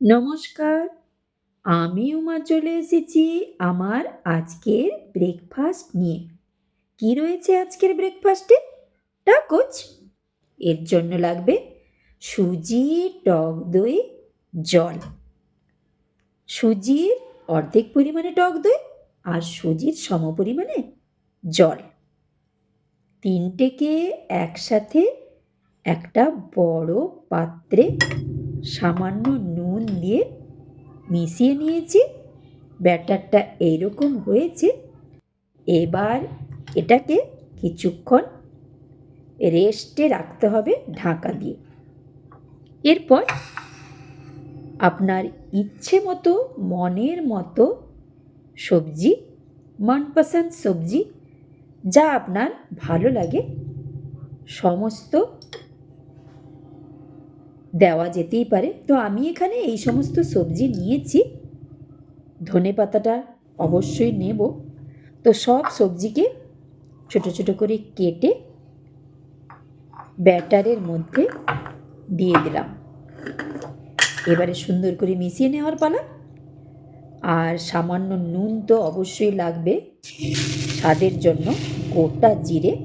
নমস্কার, আমি উমা চলে এসেছি আমার আজকের ব্রেকফাস্ট নিয়ে। কি রয়েছে আজকের ব্রেকফাস্টে টাকোচ। এর জন্য লাগবে সুজি, টক দই, জল। সুজির অর্ধেক পরিমাণে টক দই আর সুজির সম পরিমাণে জল। তিনটেকে একসাথে একটা বড় পাত্রে সামান্য নুন দিয়ে মিশিয়ে নিয়েছি। ব্যাটারটা এইরকম হয়েছে। এবার এটাকে কিছুক্ষণ রেস্টে রাখতে হবে ঢাকা দিয়ে। এরপর আপনার ইচ্ছে মতো, মনের মতো সবজি মনপসন্দ সবজি, যা আপনার ভালো লাগে, সমস্ত দেওয়া যেতেই পারে। তো আমি এখানে এই সমস্ত সবজি নিয়েছি। ধনে পাতাটা অবশ্যই নেব। তো সব সবজিকে ছোট ছোট করে কেটে ব্যাটারের মধ্যে দিয়ে দিলাম। এবারে সুন্দর করে মিশিয়ে নেওয়ার পালা। আর সামান্য নুন তো অবশ্যই লাগবে স্বাদের জন্য। গোটা জিরে।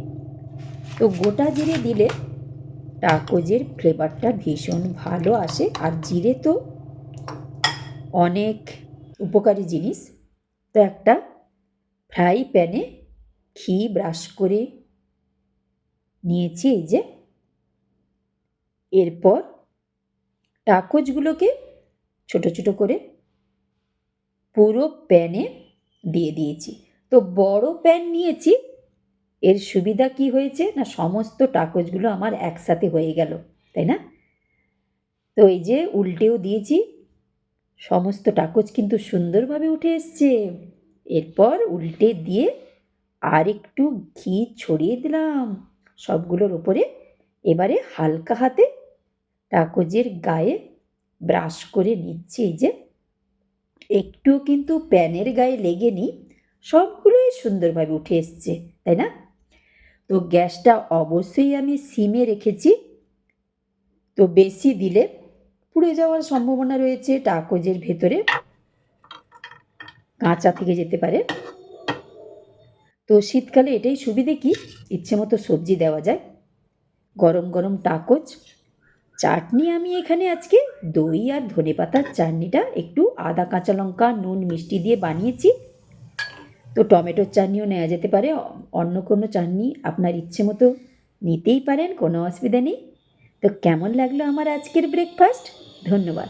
তো গোটা জিরে দিলে টাকোজের ফ্লেভারটা ভীষণ ভালো আসে আর জিরে তো অনেক উপকারী জিনিস। তো একটা ফ্রাই প্যানে ঘি ব্রাশ করে নিয়েছি এই যে। এরপর টাকোজগুলোকে ছোট ছোট করে পুরো প্যানে দিয়ে দিয়েছি। তো বড় প্যান নিয়েছি এর সুবিধা কি হয়েছে? না, সমস্ত টাকোজগুলো আমার একসাথে হয়ে গেল, তাই না? তো এই যে উল্টেও দিয়েছি, সমস্ত টাকোজ কিন্তু সুন্দরভাবে উঠে এসছে। এরপর উল্টে দিয়ে আর একটু ঘি ছড়িয়ে দিলাম, সবগুলোর ওপরে এবারে হালকা হাতে টাকোজের গায়ে ব্রাশ করে নিচ্ছি, এই যে। একটু কিন্তু প্যানের গায়ে লেগেনি, সবগুলোই সুন্দরভাবে উঠে এসছে, তাই না? তো গ্যাসটা অবশ্যই আমি সিমে রেখেছি। তো বেশি দিলে পুড়ে যাওয়ার সম্ভাবনা রয়েছে টাকোজের ভেতরে। কাঁচা থেকে যেতে পারে। তো শীতকালে এটাই সুবিধে কি? ইচ্ছে মতো সবজি দেওয়া যায়। গরম গরম টাকোজ চাটনি আমি এখানে আজকে দই আর ধনে পাতার চাটনিটা একটু আদা, কাঁচা লঙ্কা, নুন, মিষ্টি দিয়ে বানিয়েছি। তো টমেটোর চাটনিও নেওয়া যেতে পারে। অন্য কোনো চাটনি আপনার ইচ্ছে মতো নিতেই পারেন, কোনো অসুবিধা নেই। তো কেমন লাগল আমার আজকের ব্রেকফাস্ট ধন্যবাদ।